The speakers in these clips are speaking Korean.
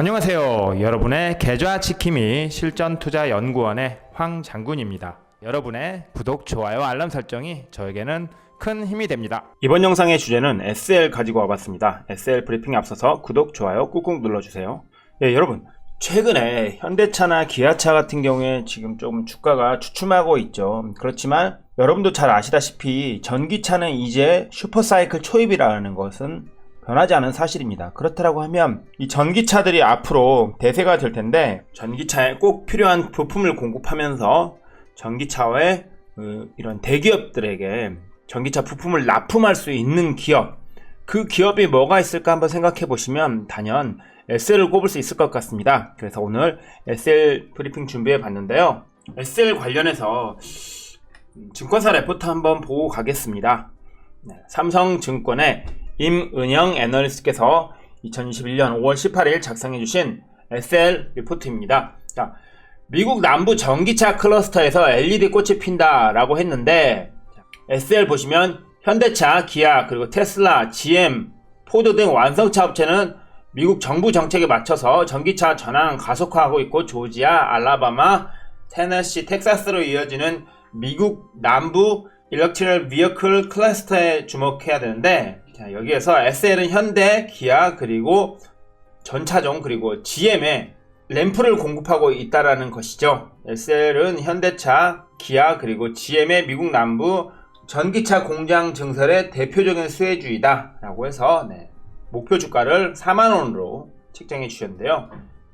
안녕하세요. 여러분의 계좌 지킴이 실전 투자 연구원의 황 장군입니다. 여러분의 구독, 좋아요, 알람 설정이 저에게는 큰 힘이 됩니다. 이번 영상의 주제는 SL 가지고 와봤습니다. SL 브리핑에 앞서서 구독, 좋아요 꾹꾹 눌러주세요. 예, 여러분. 최근에 현대차나 기아차 같은 경우에 지금 좀 주가가 주춤하고 있죠. 그렇지만 여러분도 잘 아시다시피 전기차는 이제 슈퍼사이클 초입이라는 것은 변하지 않은 사실입니다. 그렇다고 하면 이 전기차들이 앞으로 대세가 될 텐데 전기차에 꼭 필요한 부품을 공급하면서 전기차의 그 이런 대기업들에게 전기차 부품을 납품할 수 있는 기업 그 기업이 뭐가 있을까 한번 생각해 보시면 단연 SL을 꼽을 수 있을 것 같습니다. 그래서 오늘 SL 브리핑 준비해 봤는데요. SL 관련해서 증권사 레포트 한번 보고 가겠습니다. 네, 삼성증권의 임은영 애널리스트께서 2021년 5월 18일 작성해 주신 SL 리포트입니다. 자, 미국 남부 전기차 클러스터에서 LED 꽃이 핀다라고 했는데 SL 보시면 현대차, 기아, 그리고 테슬라, GM, 포드 등 완성차 업체는 미국 정부 정책에 맞춰서 전기차 전환 가속화하고 있고 조지아, 알라바마, 테네시, 텍사스로 이어지는 미국 남부 일렉트릭 비어클 클러스터에 주목해야 되는데 자, 여기에서 SL은 현대, 기아 그리고 전차종 그리고 GM에 램프를 공급하고 있다라는 것이죠. SL은 현대차, 기아 그리고 GM의 미국 남부 전기차 공장 증설의 대표적인 수혜주이다 라고 해서 네, 목표 주가를 4만 원으로 책정해 주셨는데요.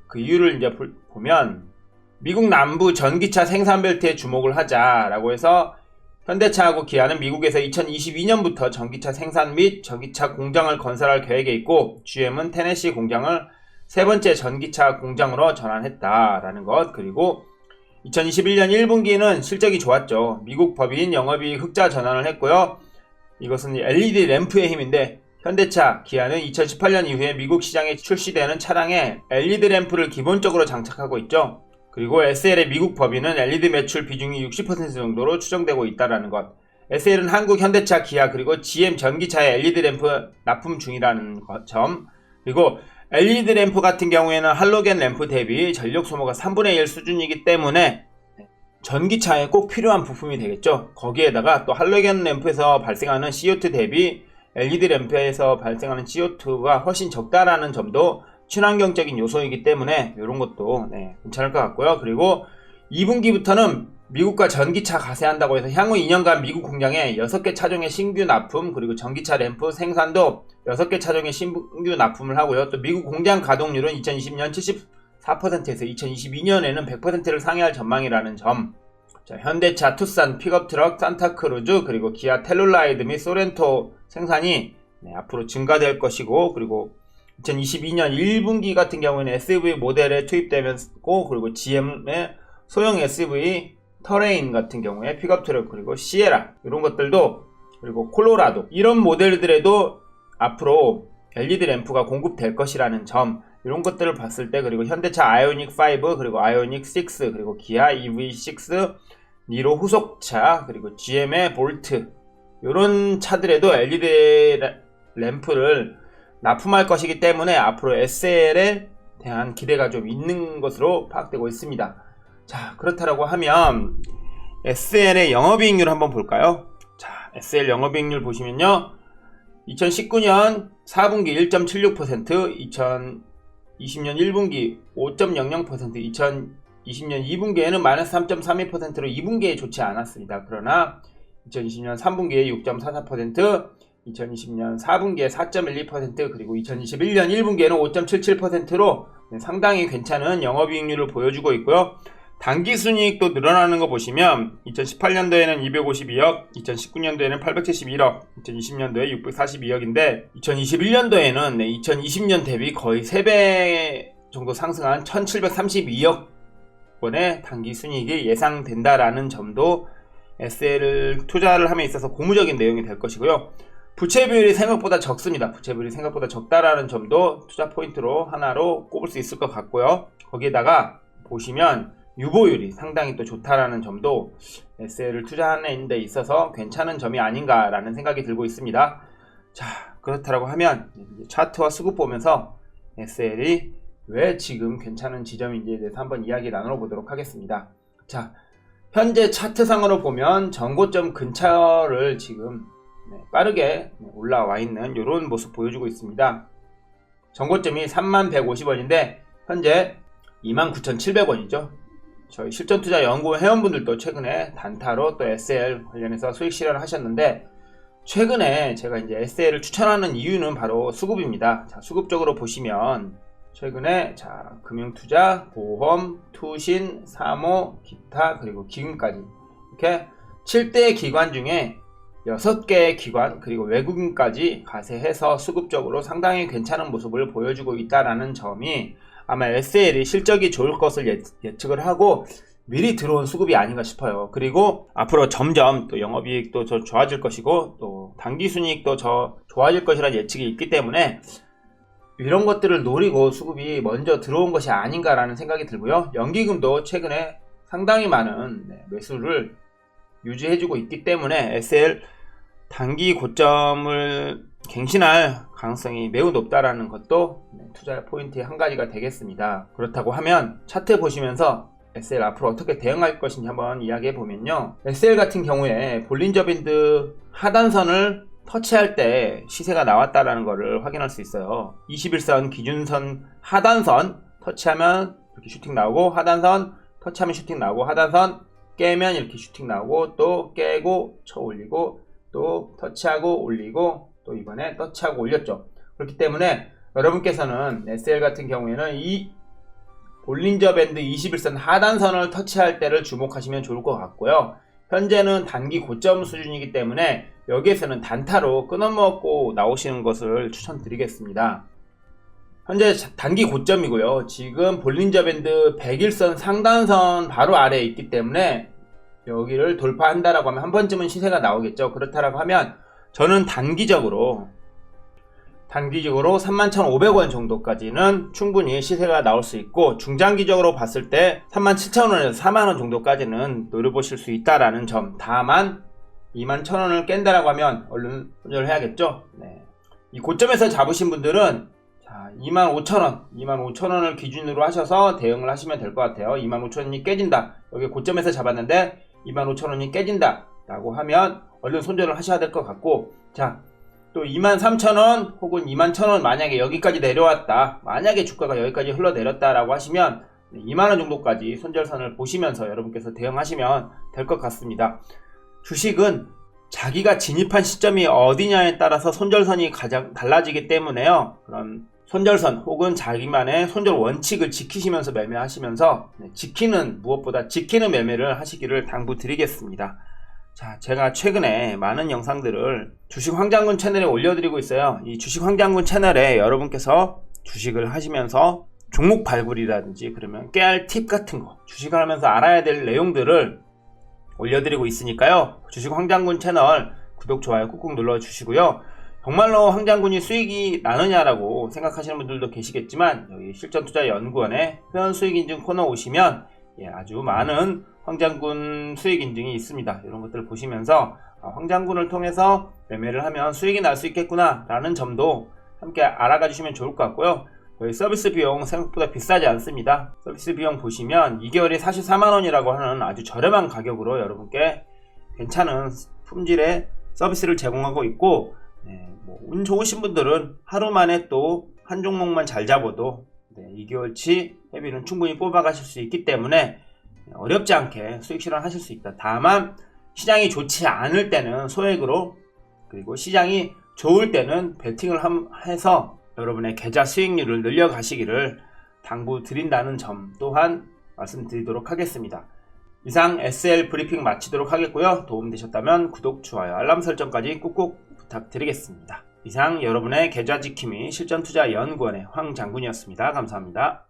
그 이유를 이제 보면 미국 남부 전기차 생산 벨트에 주목을 하자라고 해서 현대차하고 기아는 미국에서 2022년부터 전기차 생산 및 전기차 공장을 건설할 계획에 있고 GM은 테네시 공장을 세 번째 전기차 공장으로 전환했다라는 것 그리고 2021년 1분기는 실적이 좋았죠. 미국 법인 영업이익 흑자 전환을 했고요. 이것은 LED 램프의 힘인데 현대차, 기아는 2018년 이후에 미국 시장에 출시되는 차량에 LED 램프를 기본적으로 장착하고 있죠. 그리고 SL의 미국 법인은 LED 매출 비중이 60% 정도로 추정되고 있다는 것. SL은 한국 현대차, 기아 그리고 GM 전기차에 LED 램프 납품 중이라는 점. 그리고 LED 램프 같은 경우에는 할로겐 램프 대비 전력 소모가 3분의 1 수준이기 때문에 전기차에 꼭 필요한 부품이 되겠죠. 거기에다가 또 할로겐 램프에서 발생하는 CO2 대비 LED 램프에서 발생하는 CO2가 훨씬 적다라는 점도 친환경적인 요소이기 때문에 이런 것도 네, 괜찮을 것 같고요. 그리고 2분기부터는 미국과 전기차 가세한다고 해서 향후 2년간 미국 공장에 6개 차종의 신규 납품 그리고 전기차 램프 생산도 6개 차종의 신규 납품을 하고요. 또 미국 공장 가동률은 2020년 74%에서 2022년에는 100%를 상회할 전망이라는 점. 자, 현대차, 투싼, 픽업 트럭, 산타크루즈 그리고 기아 텔룰라이드 및 소렌토 생산이 네, 앞으로 증가될 것이고 그리고 2022년 1분기 같은 경우에는 SUV 모델에 투입되면서 그리고 GM의 소형 SUV 터레인 같은 경우에 픽업 트럭 그리고 시에라 이런 것들도 그리고 콜로라도 이런 모델들에도 앞으로 LED 램프가 공급될 것이라는 점 이런 것들을 봤을 때 그리고 현대차 아이오닉 5 그리고 아이오닉 6 그리고 기아 EV6 니로 후속차 그리고 GM의 볼트 이런 차들에도 LED 램프를 납품할 것이기 때문에 앞으로 SL에 대한 기대가 좀 있는 것으로 파악되고 있습니다. 자, 그렇다라고 하면 SL의 영업이익률 한번 볼까요? 자, SL 영업이익률 보시면요. 2019년 4분기 1.76%, 2020년 1분기 5.00%, 2020년 2분기에는 마이너스 3.32%로 2분기에 좋지 않았습니다. 그러나 2020년 3분기에 6.44%, 2020년 4분기에 4.12% 그리고 2021년 1분기에는 5.77%로 상당히 괜찮은 영업이익률을 보여주고 있고요. 단기순이익도 늘어나는 거 보시면 2018년도에는 252억, 2019년도에는 871억, 2020년도에 642억인데 2021년도에는 2020년 대비 거의 3배 정도 상승한 1732억 원의 단기순이익이 예상된다라는 점도 SL을 투자를 함에 있어서 고무적인 내용이 될 것이고요. 부채 비율이 생각보다 적습니다. 부채 비율이 생각보다 적다라는 점도 투자 포인트로 하나로 꼽을 수 있을 것 같고요. 거기에다가 보시면 유보율이 상당히 또 좋다라는 점도 SL을 투자하는 데 있어서 괜찮은 점이 아닌가라는 생각이 들고 있습니다. 자, 그렇다고 하면 차트와 수급 보면서 SL이 왜 지금 괜찮은 지점인지에 대해서 한번 이야기 나눠 보도록 하겠습니다. 자, 현재 차트상으로 보면 전고점 근처를 지금 네, 빠르게 올라와 있는 이런 모습 보여주고 있습니다. 전고점이 3150원인데 현재 29,700원이죠. 저희 실전투자 연구원 회원분들도 최근에 단타로 또 SL 관련해서 수익 실현을 하셨는데 최근에 제가 이제 SL을 추천하는 이유는 바로 수급입니다. 자, 수급적으로 보시면 최근에 자, 금융투자, 보험, 투신, 사모, 기타 그리고 기금까지 이렇게 7대 기관 중에 6개의 기관 그리고 외국인까지 가세해서 수급적으로 상당히 괜찮은 모습을 보여주고 있다라는 점이 아마 SL이 실적이 좋을 것을 예, 예측을 하고 미리 들어온 수급이 아닌가 싶어요. 그리고 앞으로 점점 또 영업이익도 더 좋아질 것이고 또 당기순이익도 더 좋아질 것이라는 예측이 있기 때문에 이런 것들을 노리고 수급이 먼저 들어온 것이 아닌가라는 생각이 들고요. 연기금도 최근에 상당히 많은 네, 매수를 유지해주고 있기 때문에 SL 단기 고점을 갱신할 가능성이 매우 높다라는 것도 네, 투자 포인트의 한 가지가 되겠습니다. 그렇다고 하면 차트 보시면서 SL 앞으로 어떻게 대응할 것인지 한번 이야기해 보면요. SL 같은 경우에 볼린저 밴드 하단선을 터치할 때 시세가 나왔다라는 것을 확인할 수 있어요. 21선 기준선 하단선 터치하면 이렇게 슈팅 나오고 하단선 터치하면 슈팅 나오고 하단선 깨면 이렇게 슈팅 나오고 또 깨고 쳐 올리고 또 터치하고 올리고 또 이번에 터치하고 올렸죠. 그렇기 때문에 여러분께서는 SL 같은 경우에는 이 볼린저 밴드 21선 하단선을 터치할 때를 주목하시면 좋을 것 같고요. 현재는 단기 고점 수준이기 때문에 여기에서는 단타로 끊어먹고 나오시는 것을 추천드리겠습니다. 현재 단기 고점이고요. 지금 볼린저 밴드 101선 상단선 바로 아래에 있기 때문에 여기를 돌파한다라고 하면 한 번쯤은 시세가 나오겠죠. 그렇다라고 하면 저는 단기적으로 단기적으로 31,500원 정도까지는 충분히 시세가 나올 수 있고 중장기적으로 봤을 때 37,000원에서 4만원 정도까지는 노려보실 수 있다라는 점 다만 21,000원을 깬다라고 하면 얼른 손절을 해야겠죠 네. 이 고점에서 잡으신 분들은 자, 25,000원 25,000원을 기준으로 하셔서 대응을 하시면 될 것 같아요 25,000원이 깨진다 여기 고점에서 잡았는데 25,000원이 깨진다 라고 하면 얼른 손절을 하셔야 될 것 같고 자 또 23,000원 혹은 21,000원 만약에 여기까지 내려왔다 만약에 주가가 여기까지 흘러내렸다 라고 하시면 2만원 정도까지 손절선을 보시면서 여러분께서 대응하시면 될 것 같습니다. 주식은 자기가 진입한 시점이 어디냐에 따라서 손절선이 가장 달라지기 때문에요. 그런 손절선 혹은 자기만의 손절 원칙을 지키시면서 매매하시면서 네, 지키는 무엇보다 지키는 매매를 하시기를 당부드리겠습니다. 자, 제가 최근에 많은 영상들을 주식 황장군 채널에 올려드리고 있어요. 이 주식 황장군 채널에 여러분께서 주식을 하시면서 종목 발굴이라든지 그러면 깨알 팁 같은 거 주식을 하면서 알아야 될 내용들을 올려드리고 있으니까요. 주식 황장군 채널 구독, 좋아요 꾹꾹 눌러주시고요. 정말로 황장군이 수익이 나느냐라고 생각하시는 분들도 계시겠지만 여기 실전투자연구원의 회원 수익인증 코너 오시면 예, 아주 많은 황장군 수익 인증이 있습니다. 이런 것들을 보시면서 아, 황장군을 통해서 매매를 하면 수익이 날 수 있겠구나 라는 점도 함께 알아가 주시면 좋을 것 같고요. 저희 서비스 비용 생각보다 비싸지 않습니다. 서비스 비용 보시면 2개월에 44만원이라고 하는 아주 저렴한 가격으로 여러분께 괜찮은 품질의 서비스를 제공하고 있고 네, 뭐 운 좋으신 분들은 하루 만에 또 한 종목만 잘 잡아도 네, 2개월치 회비는 충분히 뽑아가실 수 있기 때문에 어렵지 않게 수익 실현하실 수 있다. 다만 시장이 좋지 않을 때는 소액으로 그리고 시장이 좋을 때는 베팅을 해서 여러분의 계좌 수익률을 늘려가시기를 당부드린다는 점 또한 말씀드리도록 하겠습니다. 이상 SL 브리핑 마치도록 하겠고요. 도움되셨다면 구독, 좋아요, 알람 설정까지 꾹꾹 부탁드리겠습니다. 이상 여러분의 계좌 지킴이 실전투자 연구원의 황 장군이었습니다. 감사합니다.